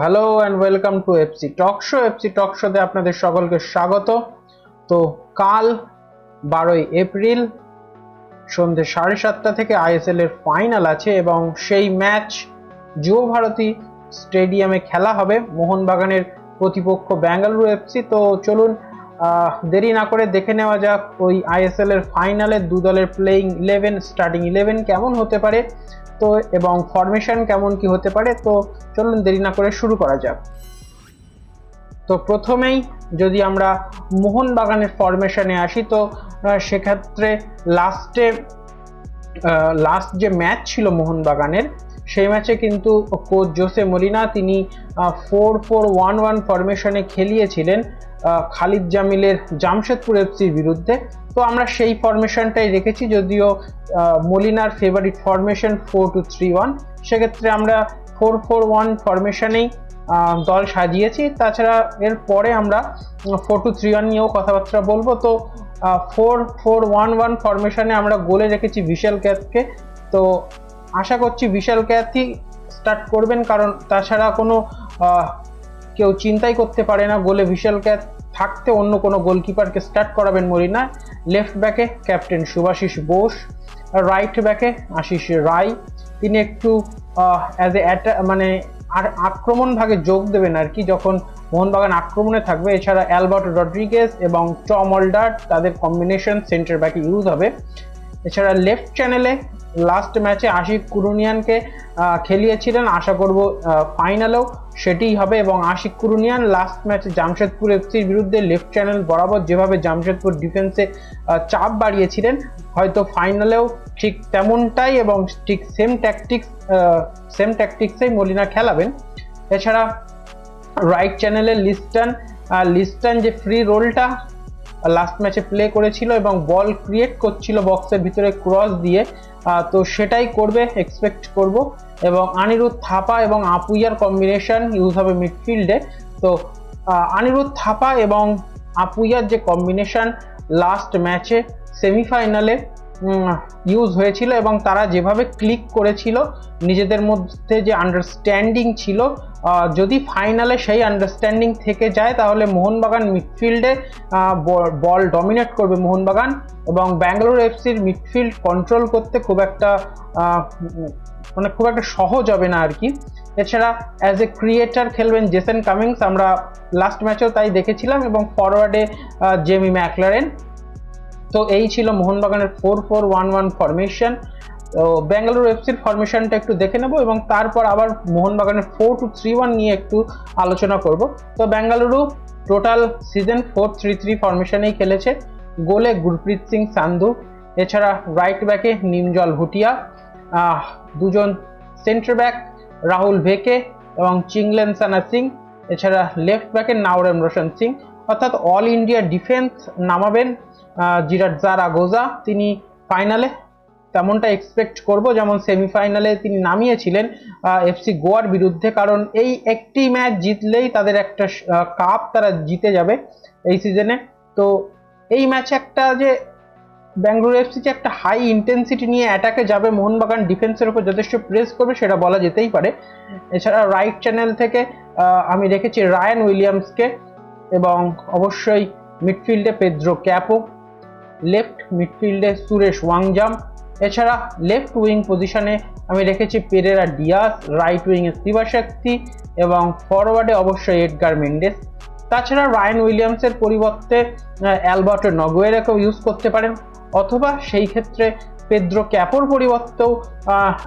Hello and welcome to FC talk show FC talk শোতে আপনাদের সকলকে স্বাগত। তো কাল বারোই এপ্রিল সন্ধ্যে সাড়ে সাতটা থেকে আইএসএল এর ফাইনাল আছে এবং সেই ম্যাচ যুব ভারতী স্টেডিয়ামে খেলা হবে। মোহনবাগানের প্রতিপক্ষ ব্যাঙ্গালুরু এফসি তো চলুন দেরি না করে দেখে নেওয়া যাক ওই আইএসএল এর ফাইনালে দু দলের প্লেইং ইলেভেন স্টার্টিং ইলেভেন কেমন হতে পারে, তো এবং ফরমেশন কেমন কি হতে পারে, তো চলুন দেরি না করে শুরু করা যাক। তো প্রথমেই যদি আমরা মোহনবাগানের ফরমেশনে আসি, তো সেক্ষেত্রে লাস্টে লাস্ট যে ম্যাচ ছিল মোহনবাগানের, সেই ম্যাচে কিন্তু কোচ জোসে মলিনা তিনি ফোর ফোর ওয়ান ওয়ান ফরমেশনে খেলিয়েছিলেন। খালিদ জামিলের জামশেদপুর এফসির বিরুদ্ধে। তো আমরা সেই ফরমেশনটাই রেখেছি, যদিও মলিনার favourite formation four two three one সেক্ষেত্রে আমরা ফোর ফোর ওয়ান ফরমেশনেই দল সাজিয়েছি। তাছাড়া এর পরে আমরা ফোর টু থ্রি ওয়ান নিয়েও কথাবার্তা বলব। তো ফোর ফোর ওয়ান ওয়ান ফরমেশনে আমরা গোলে রেখেছি বিশাল ক্যাথকে। তো, আশা করছি বিশাল ক্যাথই স্টার্ট করবেন, কারণ তাছাড়া কোনো কেউ চিন্তাই করতে পারে না, গোলে বিশাল ক্যাথ থাকতে অন্য কোনো গোলকিপারকে স্টার্ট করাবেন মরিনা। লেফট ব্যাকে ক্যাপ্টেন সুভাশিস বোস রাইট ব্যাকে আশিস রায়। তিনি একটু অ্যাজ এ মানে আর আক্রমণ ভাগে যোগ দেবেন আর কি, যখন মোহনবাগান আক্রমণে থাকবে। এছাড়া অ্যালবার্ট রড্রিগেজ এবং টম অলডার তাদের কম্বিনেশন সেন্টার ব্যাকে ইউজ হবে। এছাড়া লেফট চ্যানেলে লাস্ট ম্যাচে আশিক কুরুনিয়ানকে খেলিয়েছিলেন। আশা করব ফাইনালেও সেটিই হবে এবং আশিক কুরুনিয়ান লাস্ট ম্যাচে জামশেদপুর এফসির বিরুদ্ধে লেফট চ্যানেল বরাবর যেভাবে জামশেদপুর ডিফেন্সে চাপ বাড়িয়েছিলেন, হয়তো ফাইনালেও ঠিক তেমনটাই এবং ঠিক সেম ট্যাকটিক্স সেম ট্যাকটিক্সেই মলিনা খেলাবেন। এছাড়া রাইট চ্যানেলে লিস্টান লিস্টান যে ফ্রি রোলটা লাস্ট ম্যাচে প্লে করেছিল এবং বল ক্রিয়েট করছিল বক্সের ভিতরে ক্রস দিয়ে। তো সেটাই করবে এক্সপেক্ট করব। এবং আনিরুদ্ধ থাপা এবং আপুইয়ার কম্বিনেশন ইউজ হবে মিডফিল্ডে তো আনিরুদ্ধ থাপা এবং আপুইয়ার যে কম্বিনেশন লাস্ট ম্যাচে সেমিফাইনালে ইউজ হয়েছিল এবং তারা যেভাবে ক্লিক করেছিল, নিজেদের মধ্যে যে আন্ডারস্ট্যান্ডিং ছিল যদি ফাইনালে সেই আন্ডারস্ট্যান্ডিং থেকে যায়, তাহলে মোহনবাগান মিডফিল্ডে বল ডমিনেট করবে মোহনবাগান এবং ব্যাঙ্গালোর এফসির মিডফিল্ড কন্ট্রোল করতে খুব একটা মানে খুব একটা সহজ হবে না আর কি। এছাড়া অ্যাজ এ ক্রিয়েটার খেলবেন জেসেন কামিংস আমরা লাস্ট ম্যাচেও তাই দেখেছিলাম এবং ফরওয়ার্ডে জেমি ম্যাকলারেন তো এই ছিল মোহনবাগানের four four one one formation তো ব্যাঙ্গালুরু এফসির ফরমেশনটা একটু দেখে নেব এবং তারপর আবার মোহনবাগানের ফোর টু থ্রি ওয়ান নিয়ে একটু আলোচনা করব। তো Bengaluru total season four three three ফরমেশনেই খেলেছে। গোলে গুরপ্রীত সিং সান্ধু, এছাড়া রাইট ব্যাকে নিমজল ভুটিয়া দুজন সেন্টার ব্যাক রাহুল ভেকে এবং চিংলেন সানা সিং, এছাড়া লেফট ব্যাকে নাওরেম রোশন সিং। অর্থাৎ অল ইন্ডিয়া ডিফেন্স নামাবেন। জিরাট জারা গোজা, তিনি ফাইনালে তেমনটা এক্সপেক্ট করব, যেমন সেমিফাইনালে তিনি নামিয়েছিলেন এফসি গোয়ার বিরুদ্ধে, কারণ এই একটি ম্যাচ জিতলেই তাদের একটা কাপ তারা জিতে যাবে এই সিজনে তো এই ম্যাচে একটা যে ব্যাঙ্গালোর এফসি যে একটা হাই ইন্টেন্সিটি নিয়ে অ্যাটাকে যাবে, মোহনবাগান ডিফেন্সের উপর যথেষ্ট প্রেস করবে, সেটা বলা যেতেই পারে। এছাড়া রাইট চ্যানেল থেকে আমি রেখেছি রায়ান উইলিয়ামসকে এবং অবশ্যই মিডফিল্ডে পেদ্রো ক্যাপো লেফট মিডফিল্ডে সুরেশ ওয়াংজাম। এছাড়া লেফট উইং পজিশনে আমি রেখেছি পেরেরা ডিয়াস রাইট উইংয়ে শিবাশক্তি এবং ফরওয়ার্ডে অবশ্যই এডগার মেন্ডেস তাছাড়া রায়ান উইলিয়ামসের পরিবর্তে অ্যালবার্টো নগোয়েরাকেও ইউজ করতে পারেন। অথবা সেই ক্ষেত্রে পেদ্রো ক্যাপোর পরিবর্তেও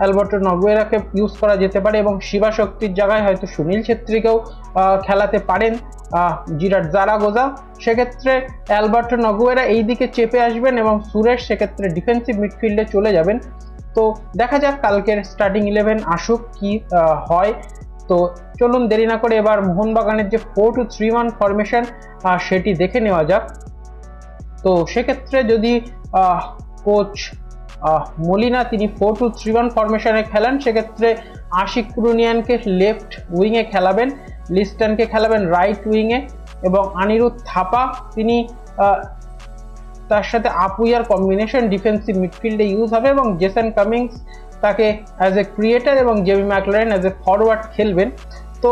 অ্যালবার্টো নগোয়েরাকে ইউজ করা যেতে পারে এবং শিবাশক্তির জায়গায় হয়তো সুনীল ছেত্রীকেও খেলাতে পারেন জিরাট জারাগোজা। সেক্ষেত্রে অ্যালবার্টো নগুয়েরা এই দিকে চেপে আসবেন এবং সুরেশ সেক্ষেত্রে ডিফেন্সিভ মিডফিল্ডে চলে যাবেন। তো দেখা যাক কালকের স্টার্টিং ইলেভেন আসুক, কি হয়। তো চলুন দেরি না করে এবার মোহনবাগানের যে four two three one formation সেটি দেখে নেওয়া যাক। তো সেক্ষেত্রে যদি কোচ মলিনা তিনি ফোর টু থ্রি ওয়ান ফরমেশনে খেলেন। সেক্ষেত্রে আশিক কুরুনিয়ানকে লেফট উইংয়ে খেলাবেন লিস্টনকে খেলাবেন রাইট উইংয়ে এবং আনিরুদ্ধ থাপা তিনি তার সাথে আপুইয়ার কম্বিনেশন ডিফেন্সিভ মিডফিল্ডে ইউজ হবে এবং জেসন কামিংস তাকে অ্যাজ এ ক্রিয়েটার এবং Jamie Maclaren as a forward খেলবেন। তো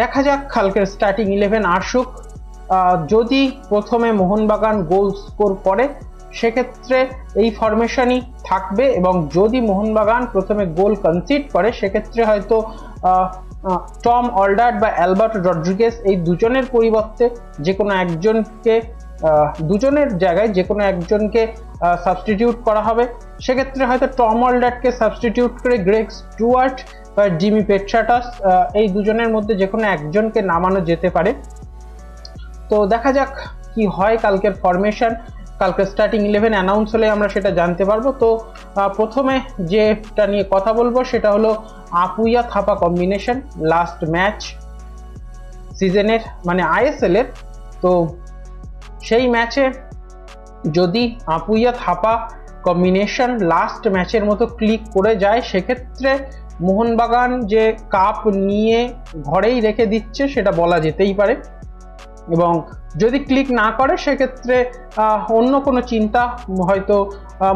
দেখা যাক কালকের স্টার্টিং ইলেভেন আহ, যদি প্রথমে মোহনবাগান গোল স্কোর করে সেক্ষেত্রে এই ফরমেশনই থাকবে এবং যদি মোহনবাগান প্রথমে গোল কনসিড করে, সেক্ষেত্রে হয়তো টম অলডার্ট বা অ্যালবার্ট রড্রিগেস এই দুজনের পরিবর্তে যে কোনো একজনকে দুজনের জায়গায় যে কোনো একজনকে সাবস্টিটিউট করা হবে। সেক্ষেত্রে হয়তো টম অলডার্টকে সাবস্টিটিউট করে গ্রেগ স্টুয়ার্ট বা জিমি পেট্রাটাস এই দুজনের মধ্যে যে কোনো একজনকে নামানো যেতে পারে। তো দেখা যাক কি হয় কালকের ফরমেশন কালকে স্টার্টিং ইলেভেন অ্যানাউন্স হলে আমরা সেটা জানতে পারব। তো প্রথমে যেটা নিয়ে কথা বলব সেটা হলো Apuia Thapa combination last match সিজনের মানে আইএসএল এর। তো, সেই ম্যাচে যদি আপুইয়া থাপা কম্বিনেশন লাস্ট ম্যাচের মতো ক্লিক করে যায়, সেক্ষেত্রে মোহনবাগান যে কাপ নিয়ে ঘরেই রেখে দিচ্ছে, সেটা বলা যেতেই পারে। এবং যদি ক্লিক না করে, সেক্ষেত্রে অন্য কোনো চিন্তা, হয়তো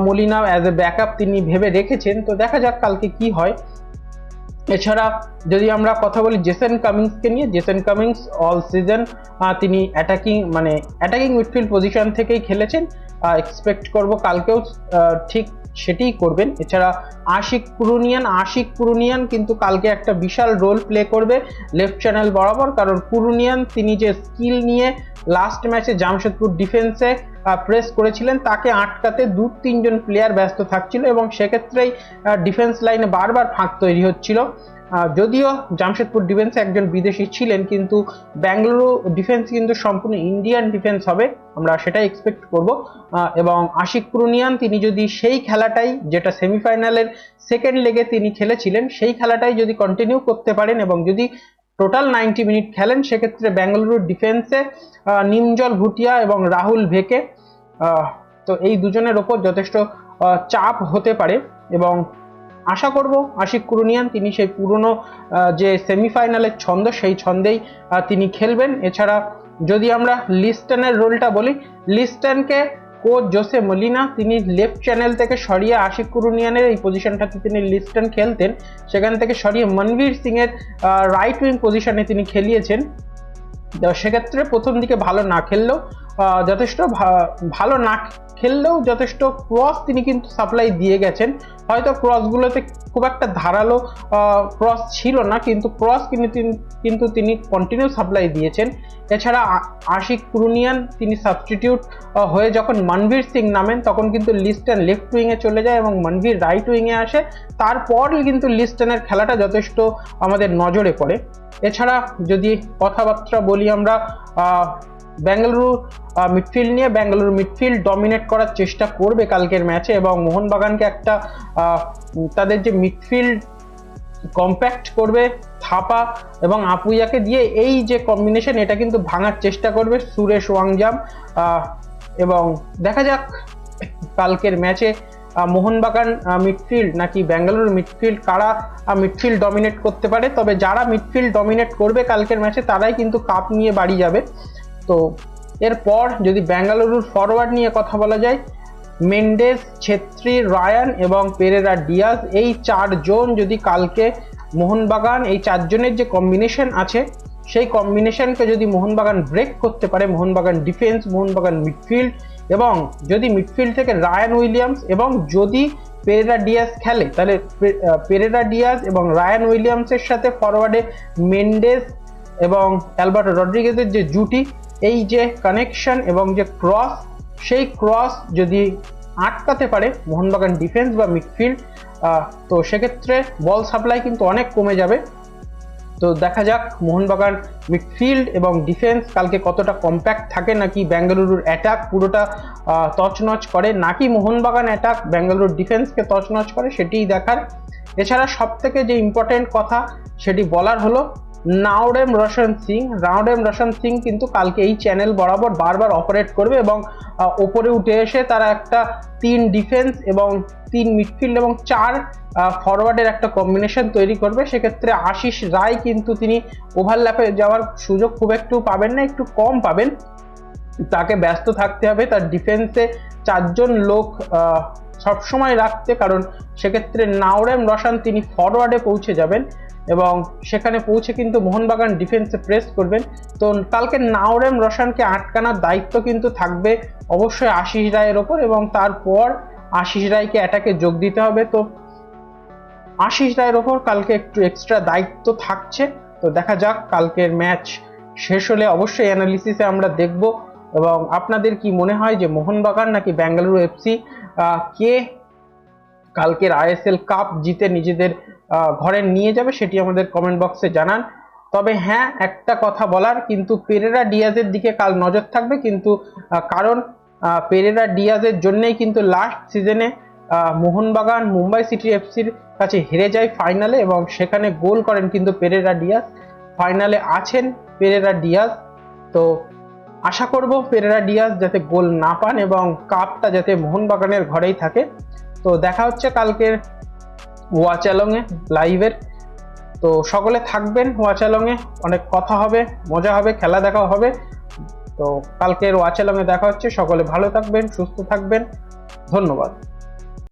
মলিনা অ্যাজ এ ব্যাকআপ তিনি ভেবে রেখেছেন। তো দেখা যাক কালকে কি হয়। এছাড়া যদি আমরা কথা বলি জেসেন কামিংসকে নিয়ে জেসেন কামিংস অল সিজন তিনি অ্যাটাকিং মানে অ্যাটাকিং মিডফিল্ড পজিশন থেকেই খেলেছেন। এক্সপেক্ট করব। কালকেও ঠিক সেটিই করবেন। এছাড়া আশিক পুরুনিয়ান আশিক পুরুনিয়ান কিন্তু কালকে একটা বিশাল রোল প্লে করবে লেফট চ্যানেল বরাবর। কারণ পুরুনিয়ান, তিনি যে স্কিল নিয়ে লাস্ট ম্যাচে জামশেদপুর ডিফেন্সে প্রেস করেছিলেন, তাকে আটকাতে দু তিনজন প্লেয়ার ব্যস্ত থাকছিল এবং সেক্ষেত্রেই ডিফেন্স লাইনে বারবার ফাঁক তৈরি হচ্ছিল। যদিও জামশেদপুর ডিফেন্সে একজন বিদেশি ছিলেন, কিন্তু ব্যাঙ্গালুরু ডিফেন্স কিন্তু সম্পূর্ণ ইন্ডিয়ান ডিফেন্স হবে, আমরা সেটাই এক্সপেক্ট করব। এবং আশিক পুরুনিয়ান তিনি যদি সেই খেলাটাই, যেটা সেমিফাইনালের সেকেন্ড লেগে তিনি খেলেছিলেন, সেই খেলাটাই যদি কন্টিনিউ করতে পারেন এবং যদি টোটাল নাইনটি মিনিট খেলেন, সেক্ষেত্রে বেঙ্গালুরুর ডিফেন্সে নিমজল ভুটিয়া এবং রাহুল ভেকে। তো এই দুজনের ওপর যথেষ্ট চাপ হতে পারে এবং আশা করব আশিক কুরুনিয়ান তিনি সেই পুরনো যে সেমিফাইনালের ছন্দ, সেই ছন্দেই তিনি খেলবেন। এছাড়া যদি আমরা লিস্টনের রোলটা বলি, লিস্টনকে কোচ জোসে মলিনা, তিনি লেফট চ্যানেল থেকে সরিয়ে আশিক কুরুনিয়ানের এই পজিশনটাতে তিনি লিস্টন খেলতেন। সেখান থেকে সরিয়ে মনবীর সিং এর রাইট উইং পজিশনে তিনি খেলিয়েছেন। সেক্ষেত্রে প্রথম দিকে ভালো না খেললেও যথেষ্ট ভালো না খেললেও যথেষ্ট ক্রস তিনি কিন্তু সাপ্লাই দিয়ে গেছেন। হয়তো ক্রসগুলোতে খুব একটা ধারালো ক্রস ছিল না, কিন্তু ক্রস কিন্তু তিনি- কিন্তু তিনি কন্টিনিউ সাপ্লাই দিয়েছেন। এছাড়া আশিক পুরুনিয়ান তিনি সাবস্টিটিউট হয়ে যখন মনবীর সিং নামেন, তখন কিন্তু লিস্টন লেফট উইংয়ে চলে যায় এবং মনবীর রাইট উইংয়ে আসে। তারপর কিন্তু লিস্টনের খেলাটা যথেষ্ট আমাদের নজরে পড়ে। এছাড়া যদি কথাবার্তা বলি আমরা বেঙ্গালুরু মিডফিল্ড নিয়ে বেঙ্গালুরু মিডফিল্ড ডমিনেট করার চেষ্টা করবে কালকের ম্যাচে এবং মোহনবাগানকে একটা তাদের যে মিডফিল্ড কম্প্যাক্ট করবে থাপা এবং আপুইয়াকে দিয়ে এই যে কম্বিনেশন এটা কিন্তু ভাঙার চেষ্টা করবে সুরেশ ওয়াংজাম এবং দেখা যাক কালকের ম্যাচে মোহনবাগান মিডফিল্ড নাকি বেঙ্গালুরু মিডফিল্ড কারা মিডফিল্ড ডমিনেট করতে পারে। তবে যারা মিডফিল্ড ডমিনেট করবে কালকের ম্যাচে তারাই কিন্তু কাপ নিয়ে বাড়ি যাবে। তো এরপর যদি বেঙ্গালুরুর ফরওয়ার্ড নিয়ে কথা বলা যায়, মেন্ডেস, ছেত্রী, রায়ান এবং পেরেরা ডিয়াজ, এই চারজন যদি কালকে মোহনবাগান, এই চারজনের যে কম্বিনেশন আছে, সেই কম্বিনেশনকে যদি মোহনবাগান ব্রেক করতে পারে, মোহনবাগান ডিফেন্স মোহনবাগান মিডফিল্ড এবং যদি মিডফিল্ড থেকে রায়ান উইলিয়ামস এবং যদি পেরেরা ডিয়াস খেলে, তাহলে পেরেরা ডিয়াস এবং রায়ান উইলিয়ামসের সাথে ফরওয়ার্ডে মেন্ডেস এবং অ্যালবার্টো রড্রিগেজের যে জুটি এই যে কানেকশন এবং যে ক্রস সেই ক্রস যদি আটকাতে পারে মোহনবাগান ডিফেন্স বা মিডফিল্ড তো সেক্ষেত্রে বল সাপ্লাই কিন্তু অনেক কমে যাবে। তো দেখা যাক মোহনবাগান মিডফিল্ড এবং ডিফেন্স কালকে কতটা কম্প্যাক্ট থাকে নাকি বেঙ্গালুরুর অ্যাটাক পুরোটা তছনছ করে, নাকি মোহনবাগান অ্যাটাক বেঙ্গালুরুর ডিফেন্সকে তছনছ করে সেটিই দেখার। এছাড়া সব থেকে যে ইম্পর্টেন্ট কথা সেটি বলার হলো নাওডেম রোশন সিং নাওডেম রোশন সিং কিন্তু কালকে এই চ্যানেল বরাবর বারবার অপারেট করবে এবং ওপরে উঠে এসে তারা একটা তিন ডিফেন্স এবং তিন মিডফিল্ড এবং চার ফরওয়ার্ডের একটা কম্বিনেশন তৈরি করবে। সেক্ষেত্রে আশিস রায় কিন্তু তিনি ওভারল্যাপে যাওয়ার সুযোগ খুব একটু পাবেন না, একটু কম পাবেন। তাকে ব্যস্ত থাকতে হবে, তার ডিফেন্সে চারজন লোক সবসময় রাখতে। কারণ সেক্ষেত্রে নাওরেম রসান তিনি ফরওয়ার্ডে পৌঁছে যাবেন। এবং সেখানে পৌঁছে কিন্তু মোহনবাগান ডিফেন্সে প্রেস করবেন। তো কালকে নাওরেম রসানকে আটকানোর দায়িত্ব কিন্তু থাকবে অবশ্যই আশিস রায়ের ওপর এবং তারপর আশিস রায়কে অ্যাটাকে যোগ দিতে হবে। তো আশিস রায়ের ওপর কালকে একটু এক্সট্রা দায়িত্ব থাকছে। তো দেখা যাক কালকের ম্যাচ শেষ হলে অবশ্যই অ্যানালিসিসে আমরা দেখব এবং আপনাদের কি মনে হয় যে মোহনবাগান নাকি বেঙ্গালুরু এফসি কে কালকের আইএসএল কাপ জিতে নিজেদের ঘরে নিয়ে যাবে, সেটি আমাদের কমেন্ট বক্সে জানান। তবে হ্যাঁ একটা কথা বলার, কিন্তু পেরেরা ডিয়াজের দিকে কাল নজর থাকবে, কিন্তু কারণ পেরেরা ডিয়াজের জন্যেই কিন্তু লাস্ট সিজনে মোহনবাগান মুম্বাই সিটি এফসির কাছে হেরে যায় ফাইনালে এবং সেখানে গোল করেন কিন্তু পেরেরা ডিয়াজ। ফাইনালে আছেন পেরেরা ডিয়াজ। তো আশা করব পেরেরা ডিয়াজ যাতে গোল না পান এবং কাপটা যাতে মোহনবাগানের ঘরেই থাকে। তো দেখা হচ্ছে কালকের ওয়াচালংয়ে, লাইভের। তো সকলে থাকবেন ওয়াচ অ্যালংয়ে অনেক কথা হবে, মজা হবে, খেলা দেখা হবে। তো কালকের ওয়াচ অ্যালংয়ে দেখা হচ্ছে, সকলে ভালো থাকবেন, সুস্থ থাকবেন। ধন্যবাদ।